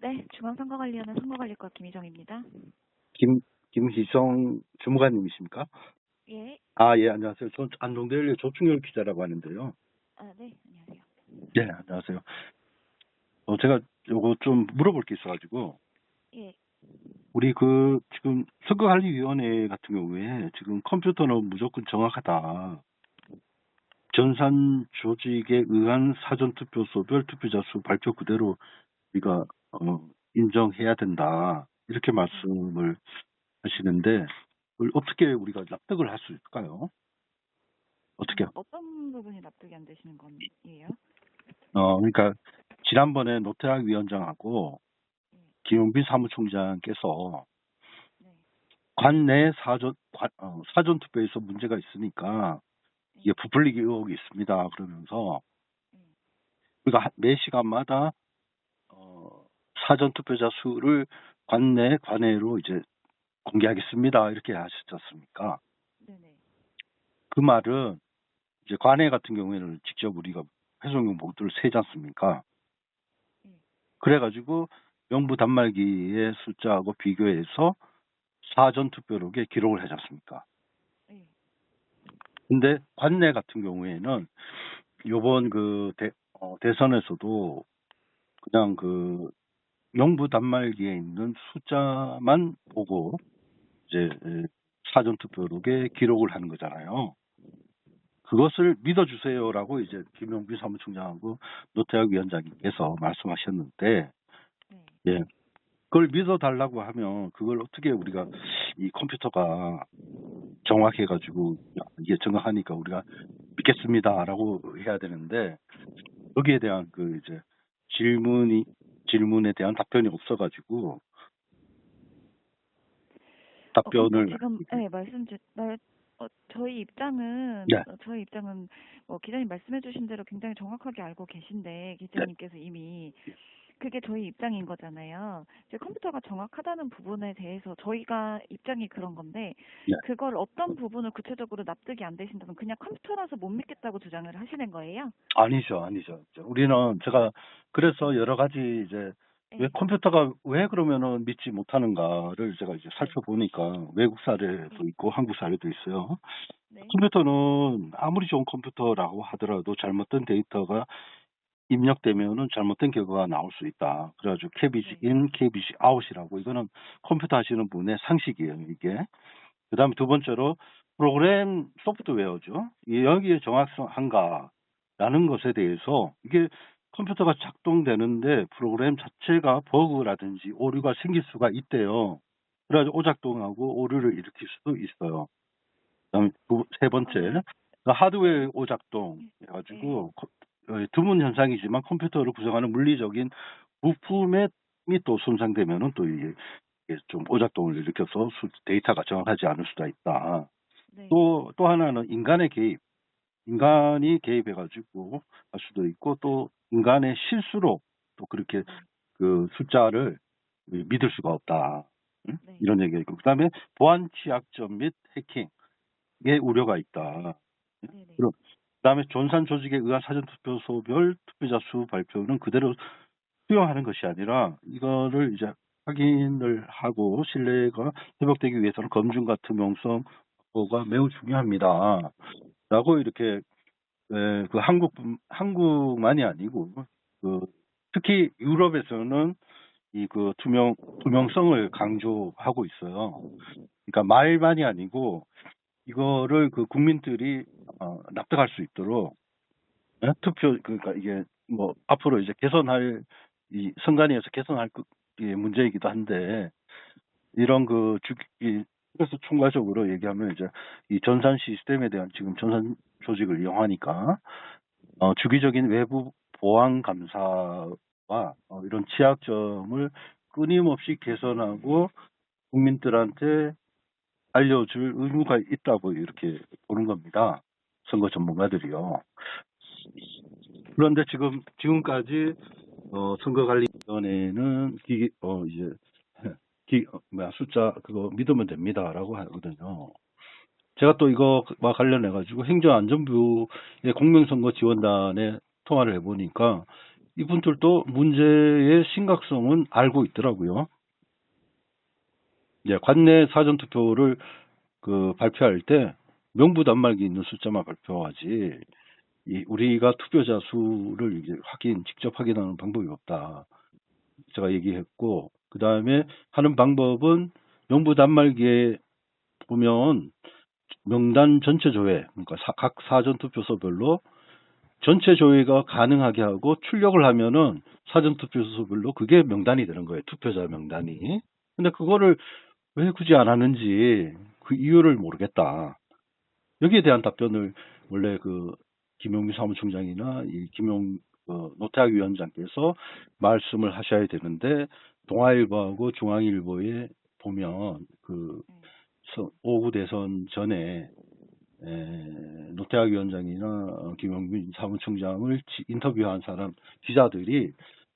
네, 중앙선거관리위원회 선거관리과 김희정입니다. 김, 김희정 주무관님이십니까? 예, 아, 예, 안녕하세요. 저 안동대일의 조충열 기자라고 하는데요. 아, 네, 안녕하세요. 예, 안녕하세요. 어, 제가 요거 좀 물어볼 게 있어가지고, 예, 우리 그, 지금 선거관리위원회 같은 경우에 지금 컴퓨터는 무조건 정확하다. 전산 조직에 의한 사전투표소별 투표자 수 발표 그대로 우리가, 어, 인정해야 된다. 이렇게 말씀을 하시는데, 그걸 어떻게 우리가 납득을 할 수 있을까요? 어떻게 어떤 부분이 납득이 안 되시는 건이에요? 어, 그러니까 지난번에 노태학 위원장하고 김용빈 사무총장께서 네, 관내 사전 관, 어, 사전 투표에서 문제가 있으니까 이게 부풀리기 의혹이 있습니다. 그러면서 음, 우리가 한- 매 시간마다 어, 사전 투표자 수를 관내 관내로 이제 공개하겠습니다. 이렇게 하셨지 않습니까? 네네, 그 말은 이제 관내 같은 경우에는 직접 우리가 회송용 봉투를 세지 않습니까? 음. 그래가지고 명부 단말기의 숫자하고 비교해서 사전 투표록에 기록을 하지 않습니까? 예, 근데 관내 같은 경우에는 요번 그 대, 어, 대선에서도 그냥 그 명부 단말기에 있는 숫자만 보고 이제 사전 투표록에 기록을 하는 거잖아요. 그것을 믿어주세요라고 이제 김용빈 사무총장하고 노태학 위원장님께서 말씀하셨는데 네. 예. 그걸 믿어달라고 하면 그걸 어떻게 우리가 이 컴퓨터가 정확해가지고 야, 이게 정확하니까 우리가 믿겠습니다라고 해야 되는데 여기에 대한 그 이제 질문이 질문에 대한 답변이 없어가지고 어, 답변을 근데 지금 네, 말씀 주, 말, 어, 저희 입장은 네. 어, 저희 입장은 뭐 기자님 말씀해주신 대로 굉장히 정확하게 알고 계신데 기자님께서 이미 그게 저희 입장인 거잖아요. 이제 컴퓨터가 정확하다는 부분에 대해서 저희가 입장이 그런 건데 네. 그걸 어떤 부분을 구체적으로 납득이 안 되신다면 그냥 컴퓨터라서 못 믿겠다고 주장을 하시는 거예요? 아니죠 아니죠 우리는 제가 그래서 여러 가지 이제 네. 왜 컴퓨터가 왜 그러면은 믿지 못하는가를 제가 이제 살펴보니까 외국 사례도 있고 한국 사례도 있어요. 네. 컴퓨터는 아무리 좋은 컴퓨터라고 하더라도 잘못된 데이터가 입력되면은 잘못된 결과가 나올 수 있다. 그래가지고 KBC in, KBC out이라고 이거는 컴퓨터 하시는 분의 상식이에요. 이게. 그다음에 두 번째로 프로그램 소프트웨어죠. 이 여기에 정확성 한가라는 것에 대해서 이게 컴퓨터가 작동되는데 프로그램 자체가 버그라든지 오류가 생길 수가 있대요. 그래가지고 오작동하고 오류를 일으킬 수도 있어요. 그다음에 두, 세 번째 아. 그 하드웨어 오작동 해가지고 co- 어, 드문 현상이지만 컴퓨터를 구성하는 물리적인 부품에 또 손상되면은 또 이게 좀 오작동을 일으켜서 수- 데이터가 정확하지 않을 수가 있다. 네. 또, 또 하나는 인간의 개입. 인간이 개입해가지고 할 수도 있고 또 인간의 실수로 또 그렇게 그 숫자를 믿을 수가 없다. 응? 네. 이런 얘기가 있고. 그 다음에 보안 취약점 및 해킹의 우려가 있다. 네네. 그럼 그다음에 전산 조직에 의한 사전 투표소별 투표자 수 발표는 그대로 수용하는 것이 아니라 이거를 이제 확인을 하고 신뢰가 회복되기 위해서는 검증과 투명성 가 매우 중요합니다. 라고 이렇게 에, 그 한국 한국만이 아니고 그 특히 유럽에서는 이 그 투명 투명성을 강조하고 있어요. 그러니까 말만이 아니고 이거를 그 국민들이 어, 납득할 수 있도록 예? 투표 그러니까 이게 뭐 앞으로 이제 개선할 이 선관위에서 개선할 그, 이 문제이기도 한데 이런 그 주, 이, 그래서 총괄적으로 얘기하면 이제 이 전산 시스템에 대한 지금 전산 조직을 이용하니까 어, 주기적인 외부 보안 감사와 어, 이런 취약점을 끊임없이 개선하고 국민들한테 알려줄 의무가 있다고 이렇게 보는 겁니다. 선거 전문가들이요. 그런데 지금 지금까지 어, 선거관리위원회는 기, 어, 이제 기, 어, 뭐야 숫자 그거 믿으면 됩니다라고 하거든요. 제가 또 이거와 관련해 가지고 행정안전부의 공명선거 지원단에 통화를 해보니까 이분들도 문제의 심각성은 알고 있더라고요. 예, 관내 사전투표를 그 발표할 때 명부 단말기 있는 숫자만 발표하지 이 우리가 투표자 수를 이제 확인 직접 확인하는 방법이 없다. 제가 얘기했고 그 다음에 하는 방법은 명부 단말기에 보면 명단 전체 조회 그러니까 사- 각 사전 투표소별로 전체 조회가 가능하게 하고 출력을 하면은 사전 투표소별로 그게 명단이 되는 거예요. 투표자 명단이. 근데 그거를 왜 굳이 안 하는지 그 이유를 모르겠다 여기에 대한 답변을 원래 그 김용미 사무총장이나 이 김용 어, 노태학 위원장께서 말씀을 하셔야 되는데 동아일보하고 중앙일보에 보면 그 서- 오후 대선 전에 에, 노태학 위원장이나 어, 김용민 사무총장을 지- 인터뷰한 사람 기자들이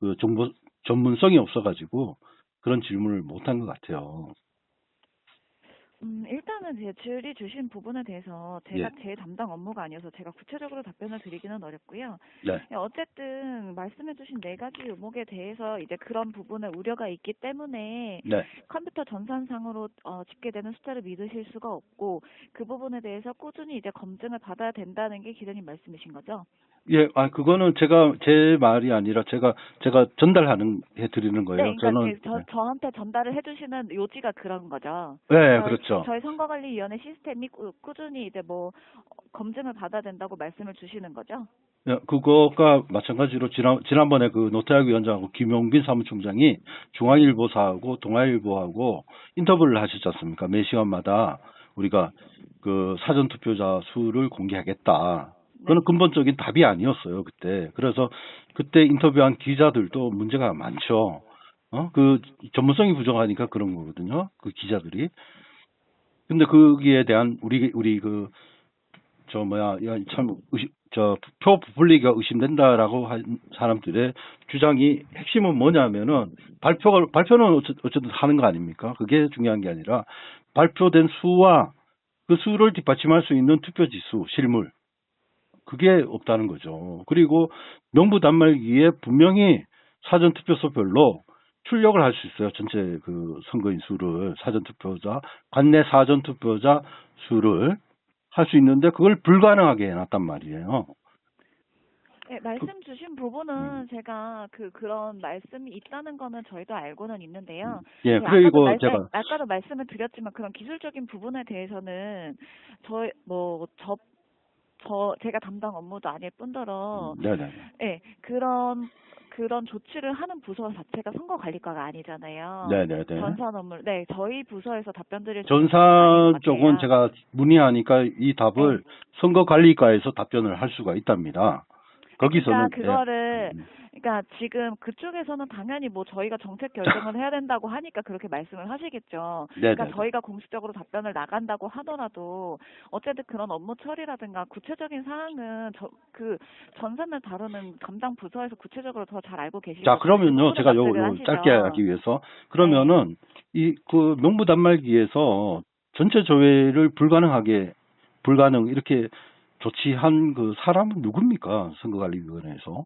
그 정보 전문성이 없어가지고 그런 질문을 못한 것 같아요. 음, 일단은 제 질의 주신 부분에 대해서 제가 예. 제 담당 업무가 아니어서 제가 구체적으로 답변을 드리기는 어렵고요. 네. 예, 어쨌든 말씀해주신 네 가지 의혹에 대해서 이제 그런 부분에 우려가 있기 때문에 네. 컴퓨터 전산상으로 어, 집계되는 숫자를 믿으실 수가 없고 그 부분에 대해서 꾸준히 이제 검증을 받아야 된다는 게 기자님 말씀이신 거죠? 예, 아 그거는 제가 제 말이 아니라 제가 제가 전달하는 해 드리는 거예요. 네, 그러니까 저는 그 저, 저한테 전달을 해주시는 요지가 그런 거죠. 네, 그렇죠. 저희 선거관리위원회 시스템이 꾸- 꾸준히 이제 뭐 어, 검증을 받아야 된다고 말씀을 주시는 거죠? 예, 그거가 마찬가지로 지난 지난번에 그 노태학 위원장하고 김용빈 사무총장이 중앙일보사하고 동아일보하고 인터뷰를 하셨지 않습니까? 매 시간마다 우리가 그 사전 투표자 수를 공개하겠다. 그건 근본적인 답이 아니었어요 그때. 그래서 그때 인터뷰한 기자들도 문제가 많죠. 어? 그 전문성이 부족하니까 그런 거거든요. 그 기자들이. 근데 거기에 대한 우리 우리 그 저 뭐야 야, 참 의심 저표 부풀리기가 의심된다라고 한 사람들의 주장이 핵심은 뭐냐면은 발표가 발표는 어쨌- 어쨌든 하는 거 아닙니까? 그게 중요한 게 아니라 발표된 수와 그 수를 뒷받침할 수 있는 투표 지수 실물 그게 없다는 거죠. 그리고 명부 단말기에 분명히 사전 투표소별로 출력을 할 수 있어요. 전체 그 선거인 수를 사전 투표자 관내 사전 투표자 수를 할 수 있는데 그걸 불가능하게 해놨단 말이에요. 네, 말씀 주신 부분은 음. 제가 그 그런 말씀이 있다는 거는 저희도 알고는 있는데요. 예, 예, 그리고 아까도 말, 제가 아까도 말씀을 드렸지만 그런 기술적인 부분에 대해서는 저희 뭐저 저 제가 담당 업무도 아닐 뿐더러 네네. 예 그런 그런 조치를 하는 부서 자체가 선거관리과가 아니잖아요. 네네네. 전산 업무 네 저희 부서에서 답변 드릴 수 전산 쪽은. 제가 문의하니까 이 답을 선거관리과에서 답변을 할 수가 있답니다. 거기서는 그러니까 그거를 예. 음. 그러니까 지금 그쪽에서는 당연히 뭐 저희가 정책 결정을 해야 된다고 하니까 그렇게 말씀을 하시겠죠. 그러니까 저희가 공식적으로 답변을 나간다고 하더라도 어쨌든 그런 업무 처리라든가 구체적인 사항은 저, 그 전산을 다루는 담당 부서에서 구체적으로 더 잘 알고 계시고 자, 그러면요, 제가 요, 요. 네. 짧게 하기 위해서 그러면은 이그 명부 단말기에서 전체 조회를 불가능하게 불가능 이렇게 조치한 그 사람은 누굽니까? 선거관리위원회에서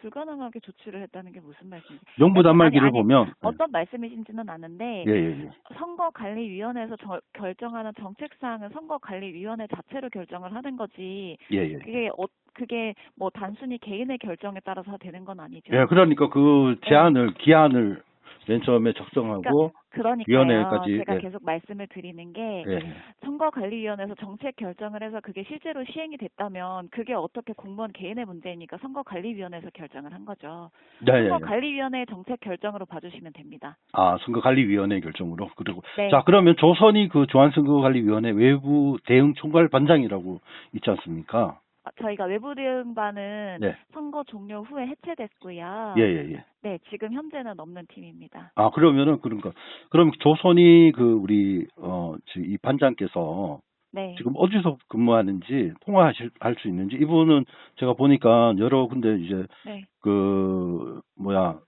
불가능하게 조치를 했다는 게 무슨 말씀이세요? 명부 아니, 단말기를 보면 어떤 말씀이신지는 아는데 예, 예, 예. 선거관리위원회에서 저- 결정하는 정책 사항은 선거관리위원회 자체로 결정을 하는 거지. 예, 예. 그게 어, 그게 뭐 단순히 개인의 결정에 따라서 되는 건 아니죠. 예, 그러니까 그 제안을 기한을 맨 처음에 작성하고 그러니까요. 위원회까지, 제가 예. 계속 말씀을 드리는 게 예. 선거관리위원회에서 정책 결정을 해서 그게 실제로 시행이 됐다면 그게 어떻게 공무원 개인의 문제니까 선거관리위원회에서 결정을 한 거죠. 네, 예, 예. 선거관리위원회의 정책 결정으로 봐주시면 됩니다. 아, 선거관리위원회 결정으로. 그리고 네. 자, 그러면 조선이 그 중앙선거관리위원회 외부 대응 총괄 반장이라고 있지 않습니까? 아, 저희가 외부 대응반은 네. 선거 종료 후에 해체됐고요. 예, 예, 예. 네, 지금 현재는 없는 팀입니다. 아, 그러면은 그런가. 그럼 조선이 그 우리 어, 지- 이 반장께서 네. 지금 어디서 근무하는지 통화하실 할 수 있는지 이분은 제가 보니까 여러 군데 이제 네. 그 뭐야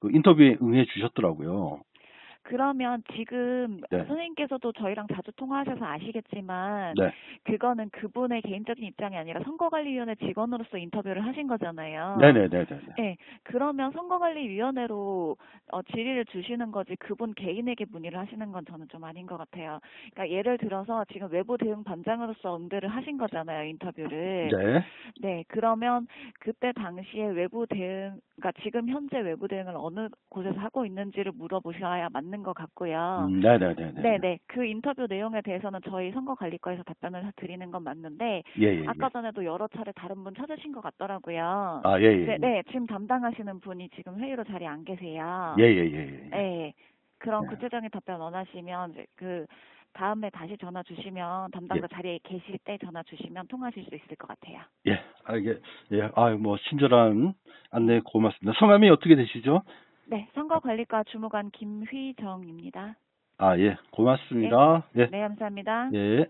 그 인터뷰에 응해 주셨더라고요. 그러면 지금 네. 선생님께서도 저희랑 자주 통화하셔서 아시겠지만 네. 그거는 그분의 개인적인 입장이 아니라 선거관리위원회 직원으로서 인터뷰를 하신 거잖아요. 네네네네. 네, 그러면 선거관리위원회로 어, 질의를 주시는 거지 그분 개인에게 문의를 하시는 건 저는 좀 아닌 것 같아요. 그러니까 예를 들어서 지금 외부 대응 반장으로서 응대를 하신 거잖아요, 인터뷰를. 네. 네, 그러면 그때 당시에 외부 대응, 그러니까 지금 현재 외부 대응을 어느 곳에서 하고 있는지를 물어보셔야 맞는 것 같고요. 음, 네네네네. 네, 네. 그 인터뷰 내용에 대해서는 저희 선거관리과에서 답변을 드리는 건 맞는데 예, 예, 예. 아까 전에도 여러 차례 다른 분 찾으신 것 같더라고요. 아, 예, 예. 네, 네. 지금 담당하시는 분이 지금 회의로 자리에 안 계세요. 예, 예, 예. 예. 네. 그런 네. 구체적인 답변 원하시면 그 다음에 다시 전화 주시면 담당자 자리에 계실 때 전화 주시면 통화하실 수 있을 것 같아요. 예, 알게, 예, 아유, 뭐, 친절한 안내 고맙습니다. 성함이 어떻게 되시죠? 네, 선거관리과 주무관 김휘정입니다. 아, 예, 고맙습니다. 예, 네, 감사합니다. 예.